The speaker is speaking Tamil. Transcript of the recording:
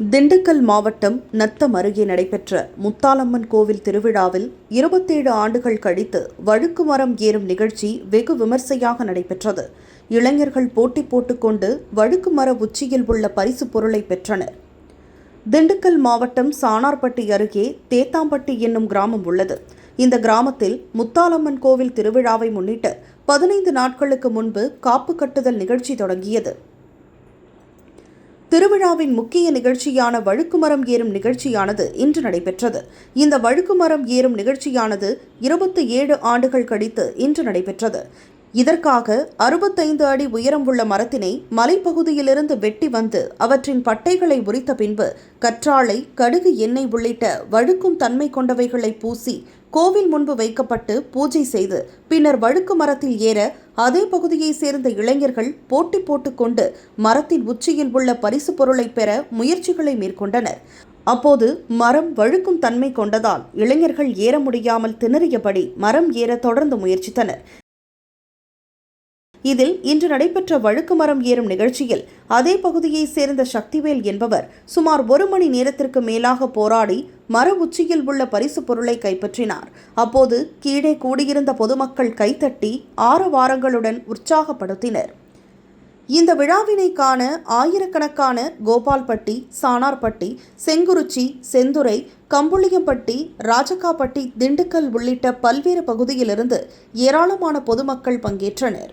திண்டுக்கல் மாவட்டம் நத்தம் அருகே நடைபெற்ற முத்தாலம்மன் கோவில் திருவிழாவில் இருபத்தேழு ஆண்டுகள் கழித்து வழுக்கு மரம் ஏறும் நிகழ்ச்சி வெகு விமர்சையாக நடைபெற்றது. இளைஞர்கள் போட்டி போட்டுக்கொண்டு வழுக்கு மர உச்சியில் உள்ள பரிசு பொருளை பெற்றனர். திண்டுக்கல் மாவட்டம் சாணார்பட்டி அருகே தேத்தாம்பட்டி என்னும் கிராமம் உள்ளது. இந்த கிராமத்தில் முத்தாலம்மன் கோவில் திருவிழாவை முன்னிட்டு பதினைந்து நாட்களுக்கு முன்பு காப்பு கட்டுதல் நிகழ்ச்சி தொடங்கியது. திருவிழாவின் முக்கிய நிகழ்ச்சியான வழுக்குமரம் ஏறும் நிகழ்ச்சியானது இன்று நடைபெற்றது. இந்த வழுக்குமரம் ஏறும் நிகழ்ச்சியானது இருபத்தி ஏழு ஆண்டுகள் கழித்து இன்று நடைபெற்றது. இதற்காக அறுபத்தைந்து அடி உயரம் உள்ள மரத்தினை மலைப்பகுதியிலிருந்து வெட்டி வந்து அவற்றின் பட்டைகளை உரித்த பின்பு கற்றாழை கடுகு எண்ணெய் உள்ளிட்ட வழுக்கும் தன்மை கொண்டவைகளை பூசி கோவில் முன்பு வைக்கப்பட்டு பூஜை செய்து பின்னர் வழுக்கு மரத்தில் ஏற அதே பகுதியைச் சேர்ந்த இளைஞர்கள் போட்டி போட்டுக்கொண்டு மரத்தின் உச்சியில் உள்ள பரிசு பொருளை பெற முயற்சிகளை மேற்கொண்டனர். அப்போது மரம் வழுக்கும் தன்மை கொண்டதால் இளைஞர்கள் ஏற முடியாமல் திணறியபடி மரம் ஏற தொடர்ந்து முயற்சித்தனர். இதில் இன்று நடைபெற்ற வழுக்கு மரம் ஏறும் நிகழ்ச்சியில் அதே பகுதியைச் சேர்ந்த சக்திவேல் என்பவர் சுமார் ஒரு மணி நேரத்திற்கு மேலாக போராடி மர உச்சியில் உள்ள பரிசு பொருளை கைப்பற்றினார். அப்போது கீழே கூடியிருந்த பொதுமக்கள் கைத்தட்டி ஆரவாரங்களுடன் உற்சாகப்படுத்தினர். இந்த விழாவினை காண ஆயிரக்கணக்கான கோபால்பட்டி சானார்பட்டி செங்குறிச்சி செந்துறை கம்புளியம்பட்டி ராஜகாப்பட்டி திண்டுக்கல் உள்ளிட்ட பல்வேறு பகுதியிலிருந்து ஏராளமான பொதுமக்கள் பங்கேற்றனர்.